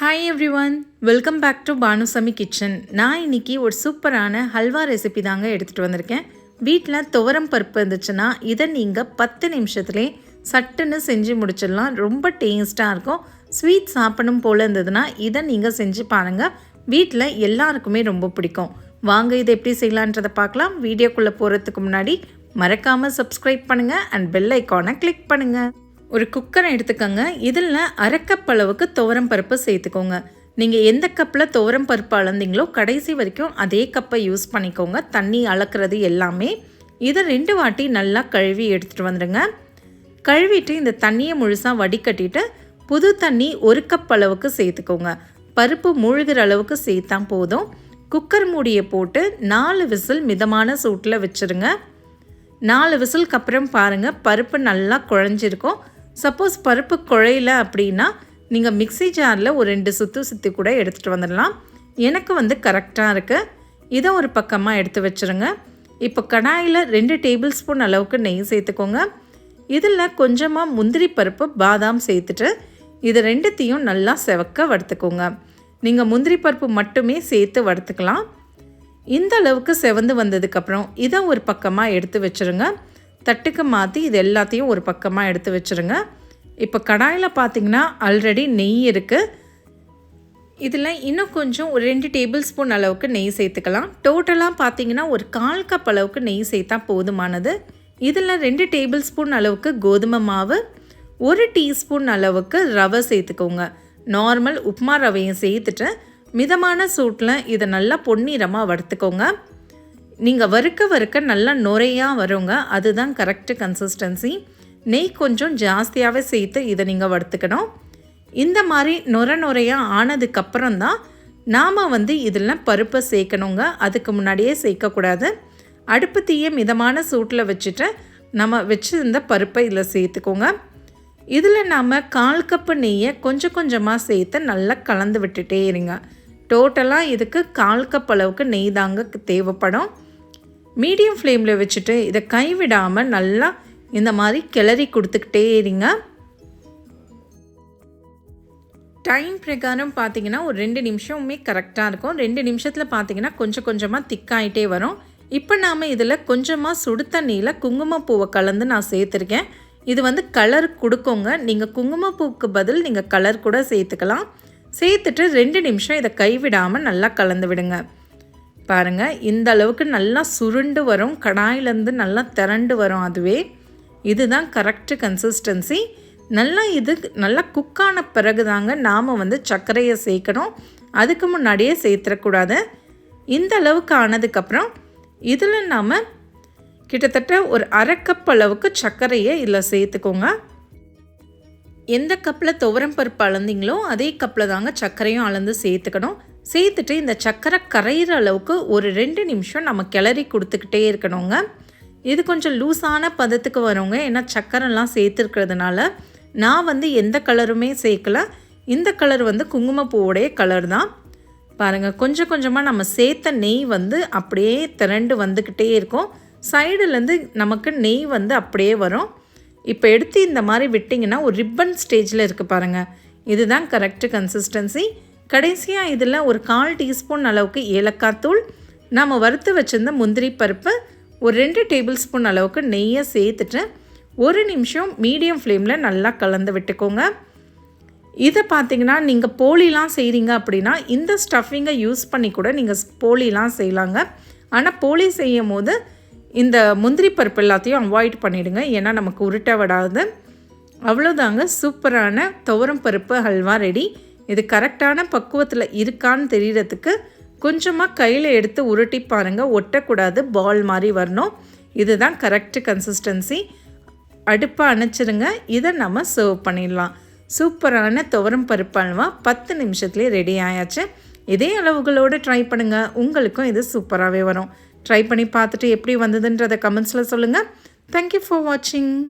Hi everyone welcome back to Banusami kitchen நான் இன்னைக்கு ஒரு சூப்பரான ஹல்வா ரெசிபி தாங்க எடுத்துகிட்டு வந்திருக்கேன். வீட்டில் துவரம் பருப்பு இருந்துச்சுன்னா இதை நீங்கள் பத்து நிமிஷத்துலேயே சட்டுன்னு செஞ்சு முடிச்சிடலாம். ரொம்ப டேஸ்ட்டாக இருக்கும். ஸ்வீட் சாப்பிடும் போல் இருந்ததுன்னா இதை நீங்கள் செஞ்சு பாருங்கள் வீட்டில் எல்லாருக்குமே ரொம்ப பிடிக்கும். வாங்க இதை எப்படி செய்யலான்றதை பார்க்கலாம். வீடியோக்குள்ளே போகிறதுக்கு முன்னாடி மறக்காமல் சப்ஸ்கிரைப் பண்ணுங்கள் அண்ட் பெல் ஐக்கானை கிளிக் பண்ணுங்கள் ஒரு குக்கரை எடுத்துக்கோங்க. இதில் அரைக்கப் அளவுக்கு துவரம் பருப்பு சேர்த்துக்கோங்க. நீங்கள் எந்த கப்பில் துவரம் பருப்பு அளந்தீங்களோ கடைசி வரைக்கும் அதே கப்பை யூஸ் பண்ணிக்கோங்க. தண்ணி அளக்கிறது எல்லாமே. இதை ரெண்டு வாட்டி நல்லா கழுவி எடுத்துகிட்டு வந்துடுங்க கழுவிட்டு இந்த தண்ணியை முழுசாக வடிகட்டிட்டு புது தண்ணி ஒரு கப் அளவுக்கு சேர்த்துக்கோங்க. பருப்பு மூழ்கிற அளவுக்கு சேர்த்தா போதும். குக்கர் மூடியை போட்டு நாலு விசில் மிதமான சூட்டில் வச்சுருங்க. நாலு விசிலுக்கு அப்புறம் பாருங்கள் பருப்பு நல்லா குழஞ்சிருக்கும். சப்போஸ் பருப்பு குழையில அப்படின்னா நீங்கள் மிக்சி ஜாரில் ஒரு ரெண்டு சுற்று சுற்றி கூட எடுத்துகிட்டு வந்துடலாம். எனக்கு வந்து கரெக்டாக இருக்குது இதை ஒரு பக்கமாக எடுத்து வச்சுருங்க. இப்போ கடாயில் ரெண்டு டேபிள் ஸ்பூன் அளவுக்கு நெய் சேர்த்துக்கோங்க. இதில் கொஞ்சமாக முந்திரி பருப்பு பாதாம் சேர்த்துட்டு இது ரெண்டுத்தையும் நல்லா செவக்க வறுத்துக்கோங்க. நீங்கள் முந்திரி பருப்பு மட்டுமே சேர்த்து வறுத்துக்கலாம். இந்த அளவுக்கு செவந்து வந்ததுக்கப்புறம் இதை ஒரு பக்கமாக எடுத்து வச்சுருங்க. தட்டுக்கு மாற்றி இது எல்லாத்தையும் ஒரு பக்கமாக எடுத்து வச்சுருங்க. இப்போ கடாயில் பார்த்தீங்கன்னா ஆல்ரெடி நெய் இருக்குது இதில் இன்னும் கொஞ்சம் ஒரு ரெண்டு டேபிள் ஸ்பூன் அளவுக்கு நெய் சேர்த்துக்கலாம். டோட்டலாக பார்த்தீங்கன்னா ஒரு கால் கப் அளவுக்கு நெய் சேர்த்தா போதுமானது. இதில் ரெண்டு டேபிள் ஸ்பூன் அளவுக்கு கோதுமை மாவு ஒரு டீஸ்பூன் அளவுக்கு ரவை சேர்த்துக்கோங்க. நார்மல் உப்மா ரவையும் சேர்த்துட்டு மிதமான சூட்டில் இதை நல்லா பொன்னிறமாக வறுத்துக்கோங்க. நீங்கள் வறுக்க வறுக்க நல்லா நுரையாக வருங்க. அதுதான் கரெக்டு கன்சிஸ்டன்சி நெய் கொஞ்சம் ஜாஸ்தியாகவே சேர்த்து இதை நீங்கள் வறுத்துக்கணும். இந்த மாதிரி நுர நுரையாக ஆனதுக்கப்புறம் தான் நாம் வந்து இதில் பருப்பை சேர்க்கணுங்க. அதுக்கு முன்னாடியே சேர்க்கக்கூடாது. அடுப்பு தீய மிதமான சூட்டில் வச்சுட்டு நம்ம வச்சுருந்த பருப்பை இதில் சேர்த்துக்கோங்க. இதில் நாம் கால் கப்பு நெய்யை கொஞ்சம் கொஞ்சமாக சேர்த்து நல்லா கலந்து விட்டுட்டே இருங்க. டோட்டலாக இதுக்கு கால் கப் அளவுக்கு நெய் தாங்க தேவைப்படும். மீடியம் ஃப்ளேமில் வச்சுட்டு இதை கைவிடாமல் நல்லா இந்த மாதிரி கிளறி கொடுத்துக்கிட்டே இருங்க. டைம் பிரகாரம் பார்த்தீங்கன்னா ஒரு ரெண்டு நிமிஷமுமே கரெக்டாக இருக்கும். ரெண்டு நிமிஷத்தில் பார்த்தீங்கன்னா கொஞ்சம் கொஞ்சமாக திக்காயிட்டே வரும். இப்போ நாம் இதில் கொஞ்சமாக சுடு தண்ணியில் குங்குமப்பூவை கலந்து நான் சேர்த்துருக்கேன். இது வந்து கலர் கொடுக்கோங்க. நீங்கள் குங்குமப்பூவுக்கு பதில் நீங்கள் கலர் கூட சேர்த்துக்கலாம். சேர்த்துட்டு ரெண்டு நிமிஷம் இதை கைவிடாமல் நல்லா கலந்து விடுங்க. பாருங்கள் இந்த அளவுக்கு நல்லா சுருண்டு வரும். கடாயிலேருந்து நல்லா திரண்டு வரும் அதுவே. இதுதான் கரெக்டு கன்சிஸ்டன்சி நல்லா இது நல்லா குக்கான பிறகு தாங்க நாம் வந்து சர்க்கரையை சேர்க்கணும். அதுக்கு முன்னாடியே சேர்த்துடக்கூடாது இந்த அளவுக்கு ஆனதுக்கப்புறம் இதில் நாம் கிட்டத்தட்ட ஒரு அரை கப் அளவுக்கு சர்க்கரையை இதில் சேர்த்துக்கோங்க. எந்த கப்பில் துவரம் பருப்பு அளந்தீங்களோ அதே கப்பில் தாங்க சர்க்கரையும் அளந்து சேர்த்துக்கணும். சேர்த்துட்டு இந்த சர்க்கரை கரையிற அளவுக்கு ஒரு ரெண்டு நிமிஷம் நம்ம கிளறி கொடுத்துக்கிட்டே இருக்கணுங்க. இது கொஞ்சம் லூஸான பதத்துக்கு வருங்க. ஏன்னா சக்கரைலாம் சேர்த்துருக்கிறதுனால நான் வந்து எந்த கலருமே சேர்க்கல. இந்த கலர் வந்து குங்குமப்பூவுடைய கலர் தான். பாருங்கள் கொஞ்சம் கொஞ்சமாக நம்ம சேர்த்த நெய் வந்து அப்படியே திரண்டு வந்துக்கிட்டே இருக்கும். சைடுலேருந்து நமக்கு நெய் வந்து அப்படியே வரும். இப்போ எடுத்து இந்த மாதிரி விட்டிங்கன்னா ஒரு ரிப்பன் ஸ்டேஜில் இருக்குது பாருங்கள் இதுதான் கரெக்டு கன்சிஸ்டன்சி கடைசியாக இதில் ஒரு கால் டீஸ்பூன் அளவுக்கு ஏலக்காய் தூள் நாம் வறுத்து வச்சுருந்த முந்திரி பருப்பு ஒரு ரெண்டு டேபிள் ஸ்பூன் அளவுக்கு நெய்யை சேர்த்துட்டு ஒரு நிமிஷம் மீடியம் ஃப்ளேமில் நல்லா கலந்து விட்டுக்கோங்க. இதை பார்த்தீங்கன்னா நீங்கள் போலிலாம் செய்கிறீங்க அப்படின்னா இந்த ஸ்டஃபிங்கை யூஸ் பண்ணி கூட நீங்கள் போலிலாம் செய்யலாங்க. ஆனால் போலி செய்யும் போது இந்த முந்திரி பருப்பு எல்லாத்தையும் அவாய்ட் பண்ணிவிடுங்க ஏன்னா நமக்கு உருட்ட விடாது அவ்வளோதாங்க சூப்பரான துவரம் பருப்பு ஹல்வா ரெடி. இது கரெக்டான பக்குவத்தில் இருக்கான்னு தெரியறதுக்கு கொஞ்சமாக கையில் எடுத்து உருட்டி பாருங்கள் ஒட்டக்கூடாது. பால் மாதிரி வரணும். இதுதான் கரெக்டு கன்சிஸ்டன்சி அடுப்பை அணைச்சிருங்க. இதை நம்ம சர்வ் பண்ணிடலாம். சூப்பரான துவரம் பருப்பு அல்வா பத்து நிமிஷத்துலேயே ரெடி ஆயாச்சு. இதே அளவுகளோடு ட்ரை பண்ணுங்கள் உங்களுக்கும் இது சூப்பராகவே வரும். ட்ரை பண்ணி பார்த்துட்டு எப்படி வந்ததுன்றதை கமெண்ட்ஸில் சொல்லுங்கள் தேங்க்யூ ஃபார் வாட்சிங்